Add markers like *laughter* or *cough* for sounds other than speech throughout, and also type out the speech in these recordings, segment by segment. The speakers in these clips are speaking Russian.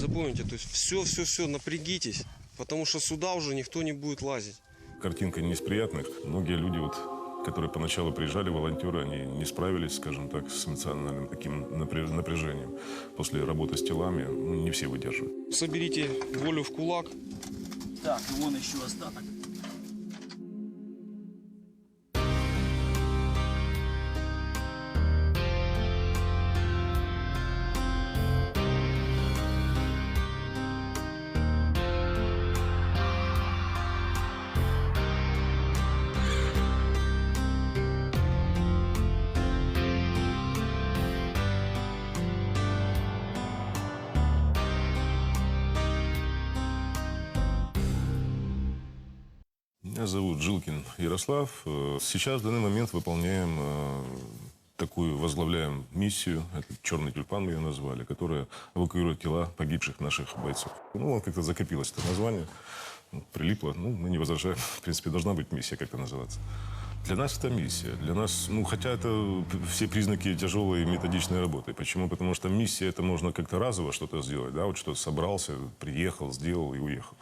Запомните, то есть все-все-все, напрягитесь, потому что сюда уже никто не будет лазить. Картинка не из приятных. Многие люди, вот, которые поначалу приезжали, волонтеры, они не справились, скажем так, с эмоциональным таким напряж- напряжением. После работы с телами ну, не все выдерживают. Соберите волю в кулак, Так, и вон еще остаток. Меня зовут Жилкин Ярослав. Э, Сейчас в данный момент выполняем э, такую, возглавляем миссию, это «Черный тюльпан» мы ее назвали, которая эвакуирует тела погибших наших бойцов. Ну, он как-то закопилось это название, ну, прилипло, ну, мы не возражаем, в принципе, должна быть миссия как-то называться. Для нас это миссия. Для нас, ну, хотя это все признаки тяжелой методичной работы. Почему? Потому что миссия это можно как-то разово что-то сделать, да, вот что-то собрался, приехал, сделал и уехал.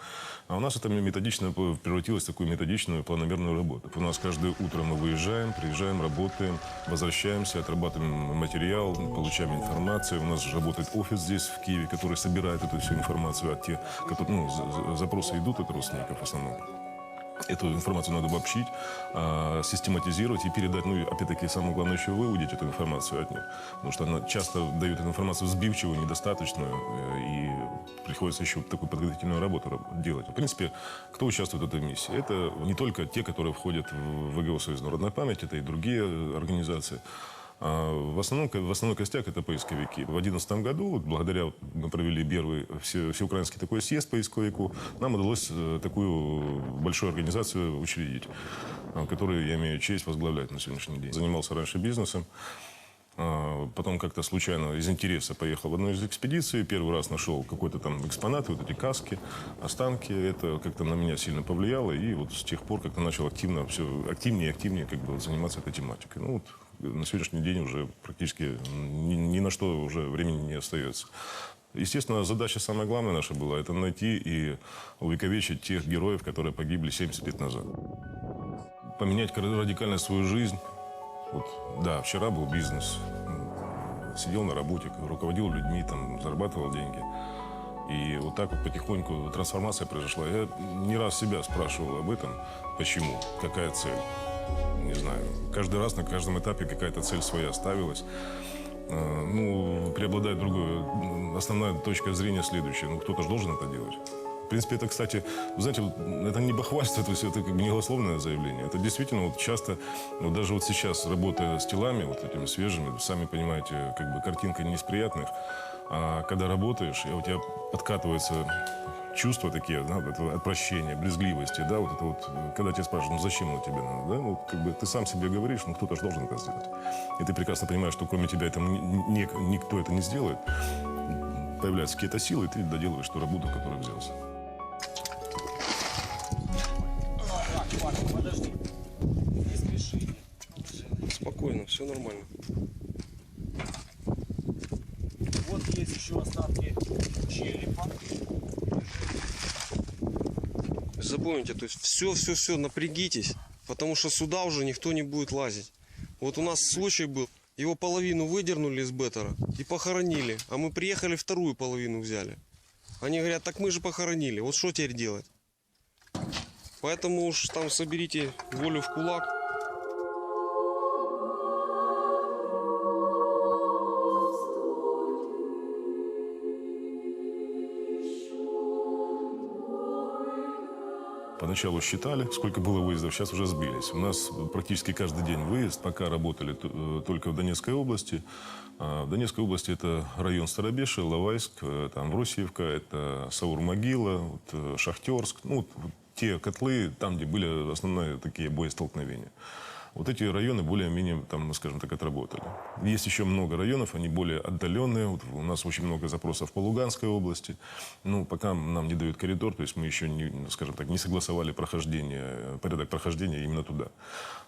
А у нас это методично превратилось в такую методичную планомерную работу. У нас каждое утро мы выезжаем, приезжаем, работаем, возвращаемся, отрабатываем материал, получаем информацию. У нас же работает офис здесь, в Киеве, который собирает эту всю информацию от тех, которые, ну, за- за- запросы идут от родственников в основном. Эту информацию надо обобщить, а, систематизировать и передать, ну, и, опять-таки, самое главное еще выудить эту информацию от них. Потому что она часто дает информацию сбивчивую, недостаточную, э, и приходится еще такую подготовительную работу раб- делать. В принципе, кто участвует в этой миссии? Это не только те, которые входят в ВГО «Союз народной памяти», это и другие э, организации. А В основном, в основной костяк это поисковики. В 2011 году, вот благодаря мы провели первый все, всеукраинский такой съезд поисковику, нам удалось э, такую большую организацию учредить, э, которую я имею честь возглавлять на сегодняшний день. Занимался раньше бизнесом, а, Потом как-то случайно из интереса поехал в одну из экспедиций. Первый раз нашел какой-то там экспонат, вот эти каски, останки. Это как-то на меня сильно повлияло. И вот с тех пор как-то начал активно, все активнее и активнее как бы заниматься этой тематикой. Ну вот на сегодняшний день уже практически ни, ни на что уже времени не остается. Естественно, задача самая главная наша была – это найти и увековечить тех героев, которые погибли 70 лет назад. Поменять радикально свою жизнь, вот, да, вчера был бизнес. Сидел на работе, руководил людьми, там, зарабатывал деньги. И вот так вот потихоньку трансформация произошла. Я не раз себя спрашивал об этом. Почему? Какая цель? Не знаю. Каждый раз на каждом этапе какая-то цель своя ставилась. Э, Ну, преобладает другое. Основная точка зрения следующая. Ну, кто-то же должен это делать. В принципе, это, кстати, знаете, это не бахвальство, *laughs* то есть это как бы не голословное заявление. Это действительно вот часто, вот даже вот сейчас, работая с телами, вот этими свежими, сами понимаете, как бы картинка не из приятных, а когда работаешь, и у тебя подкатывается чувства такие, да, вот этого отвращения, брезгливости, да, вот это вот, когда тебя спрашивают, ну зачем оно тебе надо, да, ну как бы ты сам себе говоришь, ну кто-то же должен это сделать. И ты прекрасно понимаешь, что кроме тебя это ни- никто это не сделает. Появляются какие-то силы, и ты доделываешь ту работу, которую взялся. Не спокойно, все нормально. Вот есть еще остатки черепа. Запомните, то есть все-все-все, напрягитесь, потому что сюда уже никто не будет лазить. Вот у нас случай был, его половину выдернули из беттера и похоронили, а мы приехали вторую половину взяли. Они говорят, так мы же похоронили, вот что теперь делать? Поэтому уж там соберите волю в кулак. Поначалу считали, сколько было выездов, сейчас уже сбились. У нас практически каждый день выезд, пока работали э, только в Донецкой области. А В Донецкой области это район Старобеши, Лавайск, э, там Вросиевка, это Саур-Могила, вот, э, Шахтерск. Ну, вот те котлы, там, где были основные такие боестолкновения. Вот эти районы более-менее, там, ну, скажем так, отработали. Есть еще много районов, они более отдаленные. Вот у нас очень много запросов по Луганской области. Ну, пока нам не дают коридор, то есть мы еще, не, ну, скажем так, не согласовали прохождение, порядок прохождения именно туда.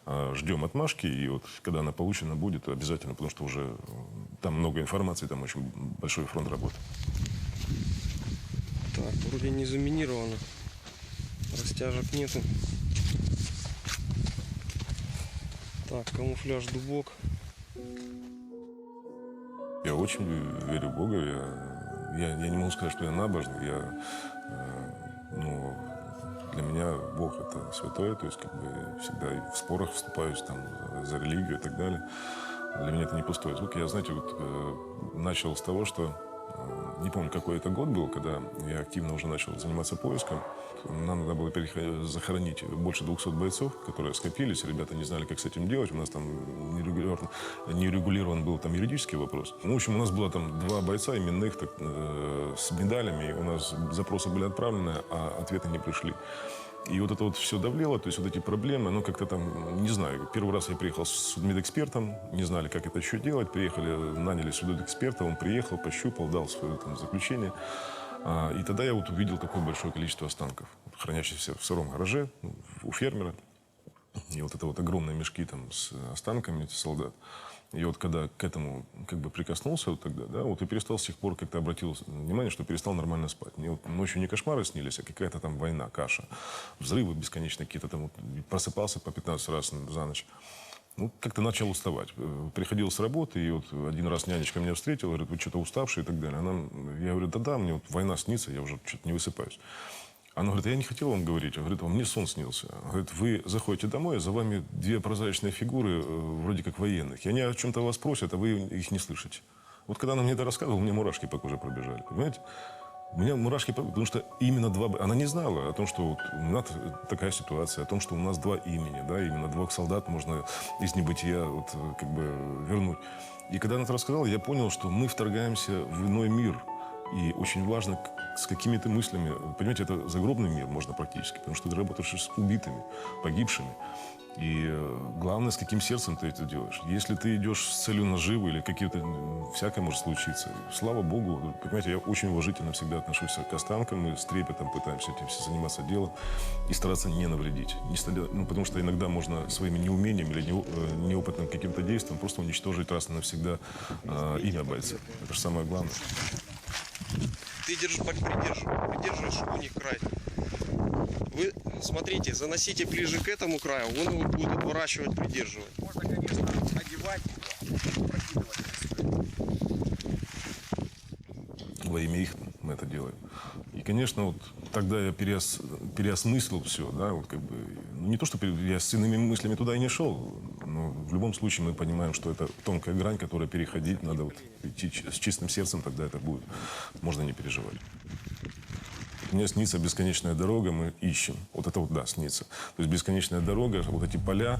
А, Ждем отмашки, и вот когда она получена будет, обязательно, потому что уже э, там много информации, там очень большой фронт работы. Так, вроде не заминировано. Растяжек нету. Так, камуфляж дубок. Я очень верю в Бога. Я, я, я не могу сказать, что я набожный. Я, э, ну, для меня Бог это святое, то есть как бы всегда в спорах вступаюсь там за религию и так далее. Для меня это не пустой звук. Я, знаете, вот э, начал с того, что не помню, какой это год был, когда я активно уже начал заниматься поиском. Нам надо было захоронить больше 200 бойцов, которые скопились. Ребята не знали, как с этим делать. У нас там нерегулярно, нерегулирован был там юридический вопрос. Ну, в общем, у нас было там два бойца именных так, э, с медалями. У нас запросы были отправлены, а ответы не пришли. И вот это вот все давлело, то есть вот эти проблемы, ну как-то там, не знаю, первый раз я приехал с судмедэкспертом, не знали, как это еще делать, приехали, наняли судмедэксперта, он приехал, пощупал, дал свое там заключение. А, и тогда я вот увидел такое большое количество останков, хранящихся в сыром гараже ну, у фермера. И вот это вот огромные мешки там с останками солдат. И вот когда к этому как бы прикоснулся вот тогда, да, вот и перестал с тех пор как-то обратил внимание, что перестал нормально спать. Мне вот ночью не кошмары снились, а какая-то там война, каша, взрывы бесконечные какие-то там. Вот, просыпался по 15 раз за ночь. Ну, как-то начал уставать. Э, Приходил с работы, и вот один раз нянечка меня встретила, говорит, вы что-то уставший и так далее. Она, я говорю, да-да, мне вот война снится, я уже что-то не высыпаюсь. Она говорит, я не хотел вам говорить. Она говорит, мне сон снился. Она говорит, вы заходите домой, за вами две прозрачные фигуры, э, вроде как военных. И они о чем-то вас просят, а вы их не слышите. Вот когда она мне это рассказывала, у меня мурашки по коже пробежали. Понимаете? У меня мурашки, по- потому что именно два... Она не знала о том, что вот у нас такая ситуация, о том, что у нас два имени, да, именно двух солдат можно из небытия вот э, как бы вернуть. И когда она это рассказала, я понял, что мы вторгаемся в иной мир. И очень важно, с какими ты мыслями... Понимаете, это загробный мир можно практически, потому что ты работаешь с убитыми, погибшими. И э, главное, с каким сердцем ты это делаешь. Если ты идешь с целью наживы или какие-то... Всякое может случиться. Слава Богу, понимаете, я очень уважительно всегда отношусь к останкам. Мы с трепетом пытаемся этим все заниматься делом и стараться не навредить. Не ну, потому что иногда можно своими неумением или неу- э, неопытным каким-то действием просто уничтожить раз и навсегда э, имя бойца. Это же самое главное. Ты держи, придерживай, придерживаешь у них край. Вы смотрите, заносите ближе к этому краю, он его будет отворачивать, придерживать. Можно, конечно, одевать прокидывать. во имя их мы это делаем. И, конечно, вот тогда я переос, переосмыслил все, да, вот как бы, ну, не то, что пере- я с иными мыслями туда и не шел, но в любом случае мы понимаем, что это тонкая грань, которую переходить надо вот идти с чистым сердцем, тогда это будет, можно не переживать. Мне снится бесконечная дорога, мы ищем. Вот это вот, да, снится. То есть бесконечная дорога, вот эти поля,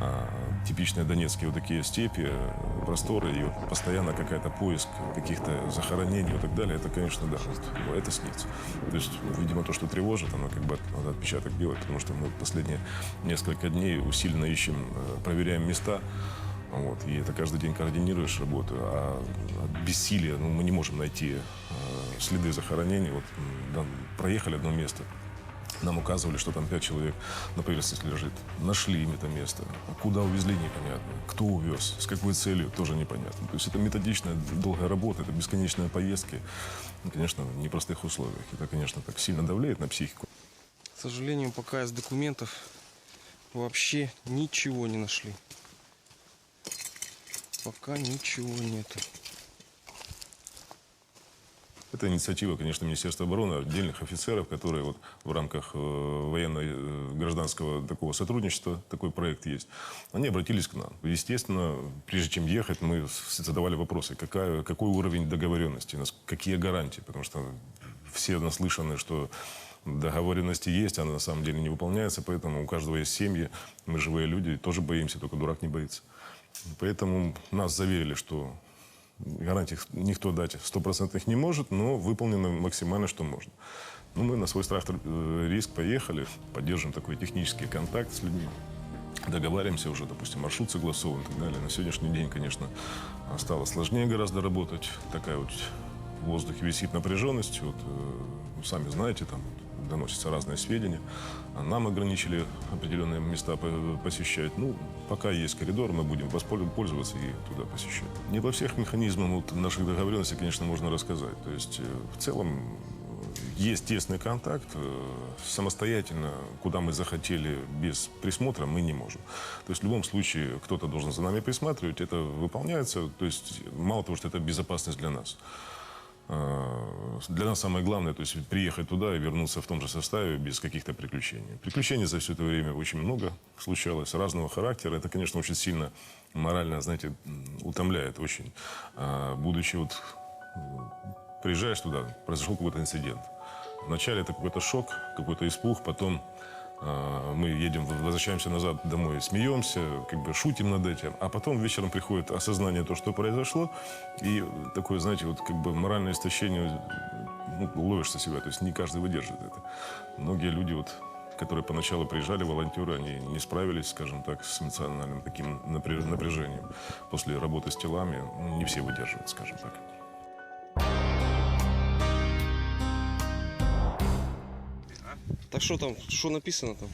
а, типичные донецкие вот такие степи, э, просторы, и вот постоянно какая-то поиск каких-то захоронений и так далее, это, конечно, да, ну, это снится. То есть, видимо, то, что тревожит, оно как бы надо отпечаток делать, потому что мы последние несколько дней усиленно ищем, э, проверяем места, вот, и это каждый день координируешь работу, а от бессилия ну, мы не можем найти э, следы захоронений. Вот да, проехали одно место, нам указывали, что там пять человек на поверхности лежит. Нашли им это место. А Куда увезли, непонятно. Кто увез, с какой целью, тоже непонятно. То есть это методичная, долгая работа, это бесконечные поездки. Ну, конечно, в непростых условиях. Это, конечно, так сильно давляет на психику. К сожалению, пока из документов вообще ничего не нашли. Пока ничего нету. Это инициатива, конечно, Министерства обороны, отдельных офицеров, которые вот в рамках э, военно-гражданского такого сотрудничества, такой проект есть, они обратились к нам. Естественно, прежде чем ехать, мы задавали вопросы, какая, какой уровень договоренности, какие гарантии, потому что все наслышаны, что договоренности есть, она на самом деле не выполняется, поэтому у каждого есть семьи, мы живые люди, тоже боимся, только дурак не боится. Поэтому нас заверили, что гарантий никто дать стопроцентных не может, но выполнено максимально, что можно. Ну, мы на свой страх э, риск поехали, поддерживаем такой технический контакт с людьми, договариваемся уже, допустим, маршрут согласован и так далее. На сегодняшний день, конечно, стало сложнее гораздо работать. Такая вот в воздухе висит напряженность. Вот, э, сами знаете, там вот доносятся разные сведения. А нам ограничили определенные места по- посещать. Ну, пока есть коридор, мы будем воспользоваться пользоваться и туда посещать. Не во всех механизмах вот, наших договоренностей, конечно, можно рассказать. То есть, э, в целом, есть тесный контакт. э, Самостоятельно, куда мы захотели без присмотра, мы не можем. То есть в любом случае кто-то должен за нами присматривать, это выполняется. То есть мало того, что это безопасность для нас. Э, Для нас самое главное, то есть приехать туда и вернуться в том же составе без каких-то приключений. Приключений за все это время очень много случалось, разного характера. Это, конечно, очень сильно морально, знаете, утомляет очень. А, Будучи вот приезжаешь туда, произошел какой-то инцидент. Вначале это какой-то шок, какой-то испуг, потом мы едем, возвращаемся назад домой, смеемся, как бы шутим над этим, а потом вечером приходит осознание того, что произошло, и такое, знаете, вот как бы моральное истощение, ну, ловишься себя, то есть не каждый выдержит это. Многие люди вот которые поначалу приезжали, волонтеры, они не справились, скажем так, с эмоциональным таким напря- напряжением. После работы с телами ну, не все выдерживают, скажем так. Так что там, что написано там?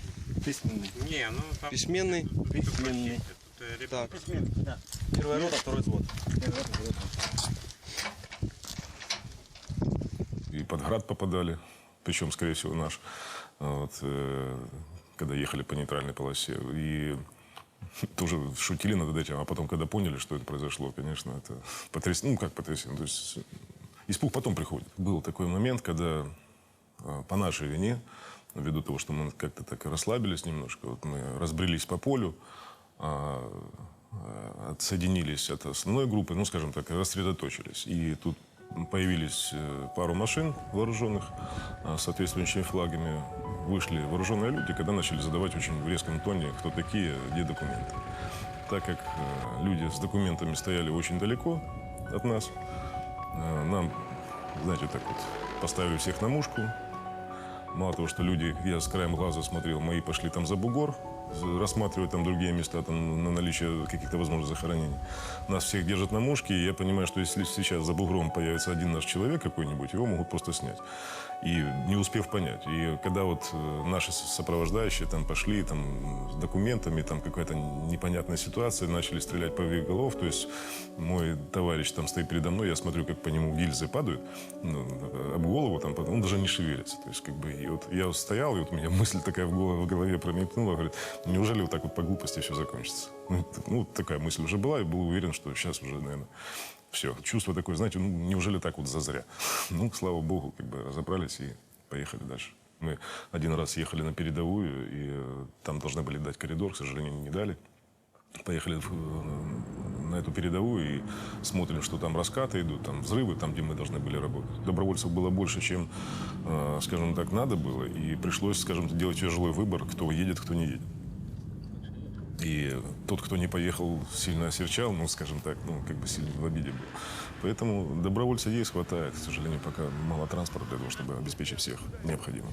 Письменный. Не, ну там Письменный. Письменный. э, Так, Да. Первая рота, второй взвод. И под град попадали, причем, скорее всего, наш, вот, э, когда ехали по нейтральной полосе. И *laughs* тоже шутили над этим, а потом, когда поняли, что это произошло, конечно, это потрясение. Ну, как потрясение, то есть испуг потом приходит. Был такой момент, когда э, по нашей вине, ввиду того, что мы как-то так расслабились немножко, вот мы разбрелись по полю, а, а, отсоединились от основной группы, ну, скажем так, рассредоточились. И тут появились э, пару машин вооруженных а, с соответствующими флагами. Вышли вооруженные люди, когда начали задавать очень в резком тоне, кто такие, где документы. Так как э, люди с документами стояли очень далеко от нас, э, нам, знаете, так вот поставили всех на мушку, Мало того, что люди, я с краем глаза смотрел, мои пошли там за бугор, рассматривать там другие места там, на наличие каких-то возможных захоронений. Нас всех держат на мушке, и я понимаю, что если сейчас за бугром появится один наш человек какой-нибудь, его могут просто снять. И не успев понять. И когда вот э, наши сопровождающие там пошли там, с документами, там какая-то непонятная ситуация, начали стрелять по голов, то есть мой товарищ там стоит передо мной, я смотрю, как по нему гильзы падают ну, об голову, там, он даже не шевелится. То есть, как бы, и вот я стоял, и вот у меня мысль такая в голове, в голове промелькнула, говорит, неужели вот так вот по глупости все закончится? Ну, ну, такая мысль уже была, и был уверен, что сейчас уже, наверное, все. Чувство такое, знаете, ну, неужели так вот зазря? *laughs* Ну, слава богу, как бы разобрались и поехали дальше. Мы один раз ехали на передовую, и э, там должны были дать коридор, к сожалению, не дали поехали э, на эту передовую и смотрим, что там раскаты идут, там взрывы, там, где мы должны были работать. Добровольцев было больше, чем, э, скажем так, надо было, и пришлось, скажем, делать тяжелый выбор, кто едет, кто не едет. И тот, кто не поехал, сильно осерчал, ну, скажем так, ну, как бы сильно в обиде был. Поэтому добровольцев есть, хватает. К сожалению, пока мало транспорта для того, чтобы обеспечить всех необходимым.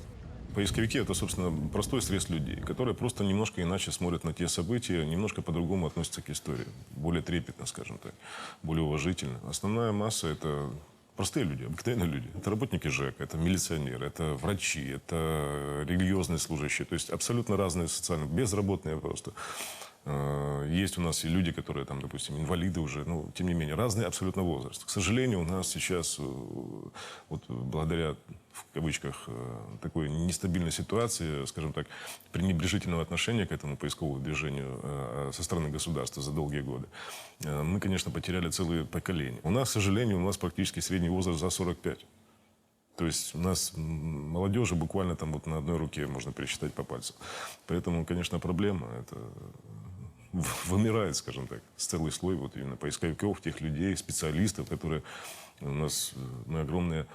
Поисковики – это, собственно, простой срез людей, которые просто немножко иначе смотрят на те события, немножко по-другому относятся к истории. Более трепетно, скажем так, более уважительно. Основная масса – это простые люди, обыкновенные люди. Это работники ЖЭК, это милиционеры, это врачи, это религиозные служащие. То есть абсолютно разные социальные, безработные просто. Э, Есть у нас и люди, которые, там, допустим, инвалиды уже, ну, тем не менее, разный абсолютно возраст. К сожалению, у нас сейчас, э, вот благодаря, в кавычках, э, такой нестабильной ситуации, скажем так, пренебрежительного отношения к этому поисковому движению со стороны государства за долгие годы, мы, конечно, потеряли целые поколения. У нас, к сожалению, у нас практически средний возраст за 45. То есть у нас молодежи буквально там вот на одной руке можно пересчитать по пальцам. Поэтому, конечно, проблема. Это вымирает, скажем так, целый слой вот именно поисковиков, тех людей, специалистов, которые у нас, э, мы огромные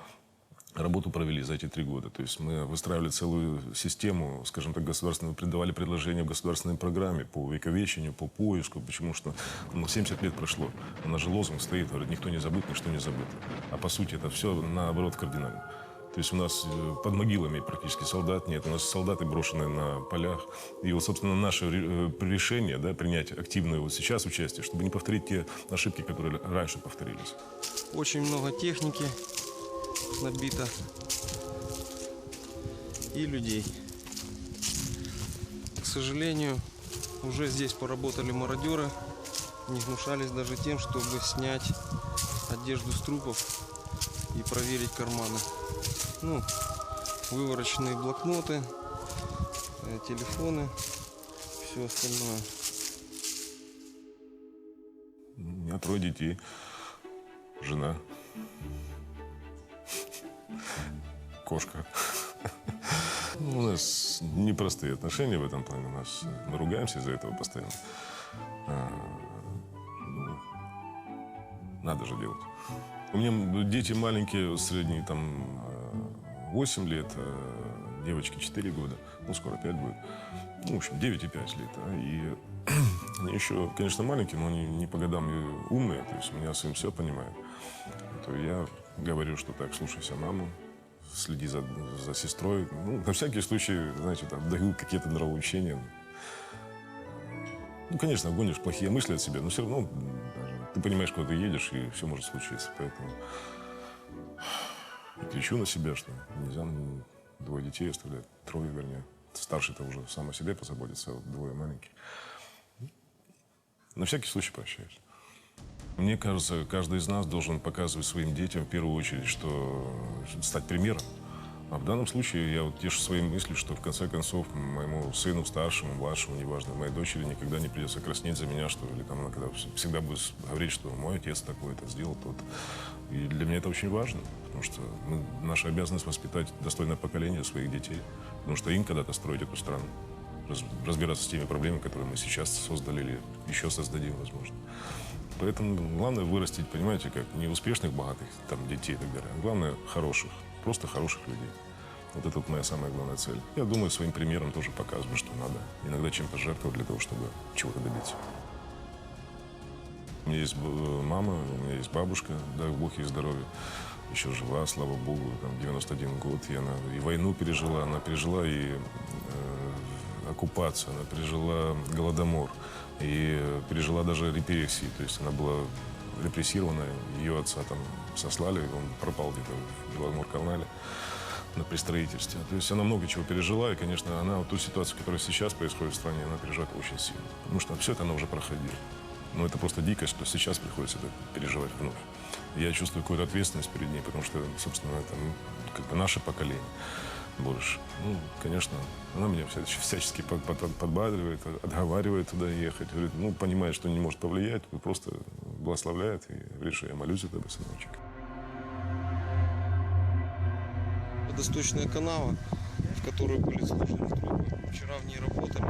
работу провели за эти три года. То есть мы выстраивали целую систему, скажем так, государственную, придавали предложения в государственной программе по увековечению, по поиску, потому что ну, 70 лет прошло. У нас же лозунг стоит, говорит, никто не забыт, ничто не забыто. А по сути это все наоборот кардинально. То есть у нас э, под могилами практически солдат нет, у нас солдаты брошены на полях. И вот, собственно, наше э, решение да, принять активное вот сейчас участие, чтобы не повторить те ошибки, которые раньше повторились. Очень много техники набито. И людей. К сожалению, уже здесь поработали мародеры. Не гнушались даже тем, чтобы снять одежду с трупов и проверить карманы. Ну, вывороченные блокноты, э, телефоны, все остальное. У меня трое детей, жена, кошка. Ну, У нас непростые отношения в этом плане. У нас мы ругаемся из-за этого постоянно. А, ну, надо же делать. У меня дети маленькие, средние там 8 лет, а девочки 4 года. Ну, скоро 5 будет. Ну, в общем, 9 и 5 лет. а, И *clears throat* они еще, конечно, маленькие, но они не по годам умные. То есть у меня сын все понимает. То я говорю, что так, слушайся маму, следи за, за сестрой. Ну, на всякий случай, знаете, там, *laughs* даю какие-то нравоучения. Ну, конечно, гонишь плохие мысли от себя, но все равно ты понимаешь, куда ты едешь, и все может случиться. Поэтому кричу на себя, что нельзя м, двое детей оставлять, трое, вернее. Старший-то уже сам о себе позаботится, а двое маленьких. На всякий случай прощаюсь. Мне кажется, каждый из нас должен показывать своим детям в первую очередь, что стать примером. А в данном случае я вот тешу своей мыслью, что в конце концов моему сыну, старшему, младшему, неважно, моей дочери никогда не придется краснеть за меня, что или там она когда всегда будет говорить, что мой отец такой-то сделал тот. И для меня это очень важно, потому что мы- наша обязанность воспитать достойное поколение своих детей, потому что им когда-то строить эту страну, раз- разбираться с теми проблемами, которые мы сейчас создали или еще создадим, возможно. Поэтому главное вырастить, понимаете, как не успешных, богатых там, детей и так далее, а главное хороших, просто хороших людей. Вот это вот моя самая главная цель. Я думаю, своим примером тоже показываю, что надо иногда чем-то жертвовать для того, чтобы чего-то добиться. У меня есть э, мама, у меня есть бабушка, дай бог ей здоровья. Еще жива, слава богу, там 91 год. И она и войну пережила, она пережила и э, оккупацию, она пережила голодомор, и э, пережила даже репрессии. То есть она была репрессирована, ее отца там сослали, он пропал где-то в Беломор-канале на пристроительстве. То есть она много чего пережила, и, конечно, она вот ту ситуацию, которая сейчас происходит в стране, она переживает очень сильно. Потому что все это она уже проходила. Но это просто дикость, что сейчас приходится это переживать вновь. Я чувствую какую-то ответственность перед ней, потому что, собственно, это ну, как бы наше поколение больше. Ну, конечно, она меня вся- всячески под- под- подбадривает, отговаривает туда ехать. Говорит, ну, понимает, что не может повлиять, просто благословляет и говорит, что я молюсь за тебя, сыночек. Водосточная канава, в которую были сложены трубы. Вчера в ней работали.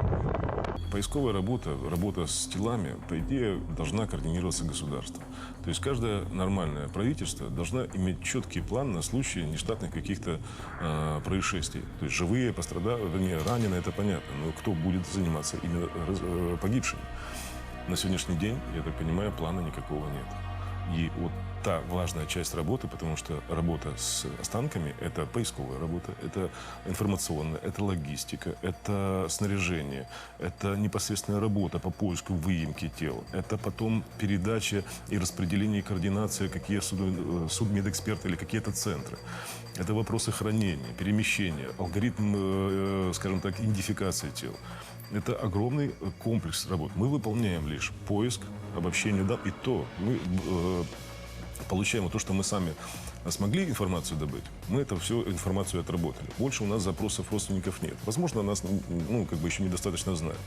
Поисковая работа, работа с телами, по идее, должна координироваться государством. То есть каждое нормальное правительство должно иметь четкий план на случай нештатных каких-то э, происшествий. То есть живые пострадавшие, вернее, раненые, это понятно, но кто будет заниматься именно э, погибшими? На сегодняшний день, я так понимаю, плана никакого нет. И вот та важная часть работы, потому что работа с останками – это поисковая работа, это информационная, это логистика, это снаряжение, это непосредственная работа по поиску выемки тел, это потом передача и распределение и координация, какие суд, э, судмедэксперты или какие-то центры. Это вопросы хранения, перемещения, алгоритм, э, скажем так, идентификации тел. Это огромный э, комплекс работ. Мы выполняем лишь поиск, обобщение данных, и то мы э, получаем то, что мы сами смогли информацию добыть, мы это всю информацию отработали. Больше у нас запросов родственников нет. Возможно, нас ну, как бы еще недостаточно знают.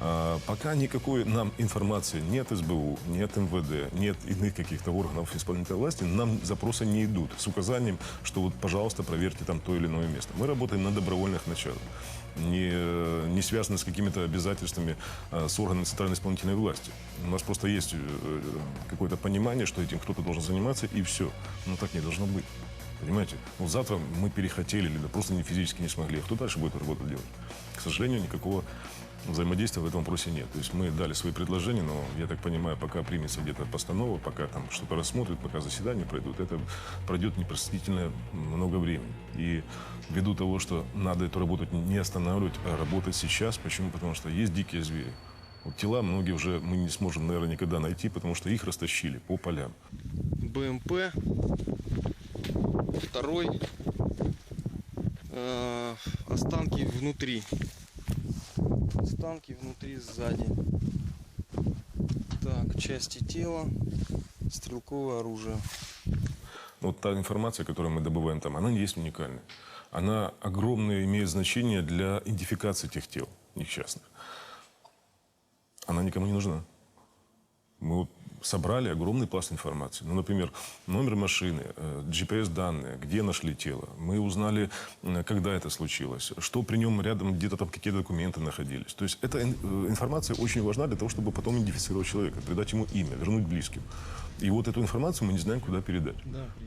А, пока никакой нам информации нет СБУ, нет МВД, нет иных каких-то органов исполнительной власти, нам запросы не идут с указанием, что вот, пожалуйста, проверьте там то или иное место. Мы работаем на добровольных началах не, не связаны с какими-то обязательствами э, с органами центральной исполнительной власти. У нас просто есть э, какое-то понимание, что этим кто-то должен заниматься, и все. Но так не должно быть. Понимаете? Вот завтра мы перехотели или просто не физически не смогли. А кто дальше будет эту работу делать? К сожалению, никакого взаимодействия в этом вопросе нет. То есть мы дали свои предложения, но, я так понимаю, пока примется где-то постанова, пока там что-то рассмотрят, пока заседания пройдут, это пройдет непростительно много времени. И ввиду того, что надо эту работу не останавливать, а работать сейчас. Почему? Потому что есть дикие звери. Вот тела многие уже мы не сможем, наверное, никогда найти, потому что их растащили по полям. БМП. Второй. Э, останки внутри. Останки внутри сзади. Так, части тела. Стрелковое оружие. Вот та информация, которую мы добываем там, она не есть уникальная. Она огромное имеет значение для идентификации тех тел несчастных. Она никому не нужна. Мы вот собрали огромный пласт информации. Ну, например, номер машины, э, GPS-данные, где нашли тело. Мы узнали, когда это случилось, что при нем рядом где-то там какие документы находились. То есть эта э, информация очень важна для того, чтобы потом идентифицировать человека, придать ему имя, вернуть близким. И вот эту информацию мы не знаем, куда передать.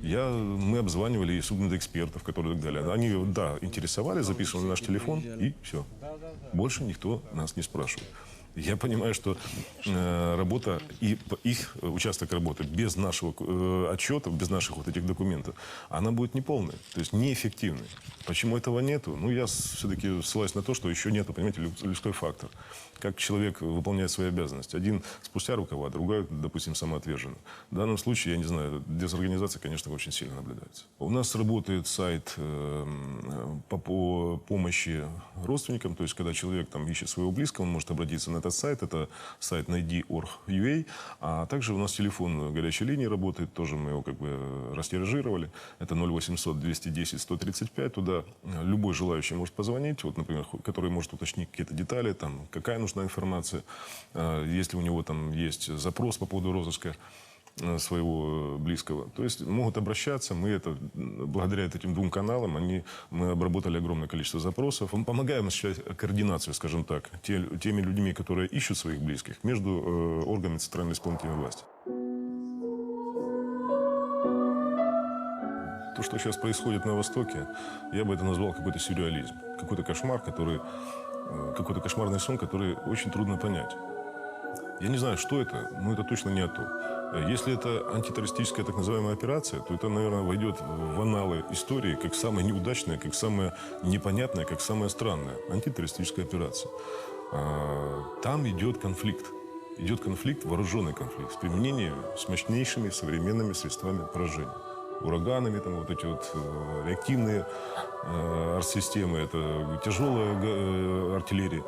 Я, мы обзванивали и судмедэкспертов, которые и так далее. Они, да, интересовали, записывали на наш телефон, и все. Больше никто нас не спрашивает. Я понимаю, что э, работа и их участок работы без нашего э, отчета, без наших вот этих документов, она будет неполной, то есть неэффективной. Почему этого нету? Ну, я все-таки ссылаюсь на то, что еще нету, понимаете, лю- людской фактор. Как человек выполняет свои обязанности. Один спустя рукава, другой, допустим, самоотверженно. В данном случае, я не знаю, дезорганизация, конечно, очень сильно наблюдается. У нас работает сайт э, по, по помощи родственникам, то есть когда человек там ищет своего близкого, он может обратиться на этот сайт. Это сайт найди.org.ua. А также у нас телефон горячей линии работает, тоже мы его как бы э, растиражировали. Это 0800 210 135. Туда любой желающий может позвонить, вот, например, который может уточнить какие-то детали, там, какая нужна информация, э, если у него там есть запрос по поводу розыска э, своего э, близкого. То есть могут обращаться. Мы это, благодаря этим двум каналам, они, мы обработали огромное количество запросов. Мы помогаем осуществлять координацию, скажем так, те- теми людьми, которые ищут своих близких, между э, органами центральной исполнительной власти. То, что сейчас происходит на Востоке, я бы это назвал какой-то сюрреализм. Какой-то кошмар, который... э, Какой-то кошмарный сон, который очень трудно понять. Я не знаю, что это, но это точно не то. Э, Если это антитеррористическая так называемая операция, то это, наверное, войдет в аналы истории как самая неудачная, как самая непонятная, как самая странная антитеррористическая операция. А, Там идет конфликт. Идет конфликт, вооруженный конфликт, с применением, с мощнейшими современными средствами поражения. Ураганами, там вот эти вот э, реактивные э, артсистемы, это тяжелая э, артиллерия.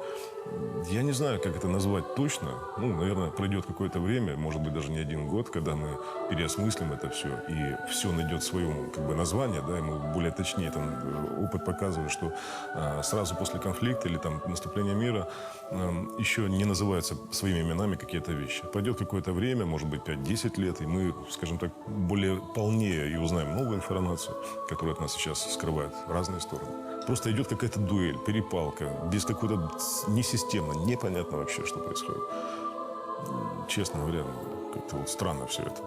Я не знаю, как это назвать точно. Ну, наверное, пройдет какое-то время, может быть, даже не один год, когда мы переосмыслим это все, и все найдет свое как бы, название, да, и более точнее, там, э, опыт показывает, что э, сразу после конфликта или там наступления мира э, еще не называются своими именами какие-то вещи. Пройдет какое-то время, может быть, 5-10 лет, и мы, скажем так, более полнее и узнаем новую информацию, которая от нас сейчас скрывает разные стороны. Просто идет какая-то дуэль, перепалка, без какой-то несистемно, непонятно вообще, что происходит. Честно говоря, как-то вот странно все это.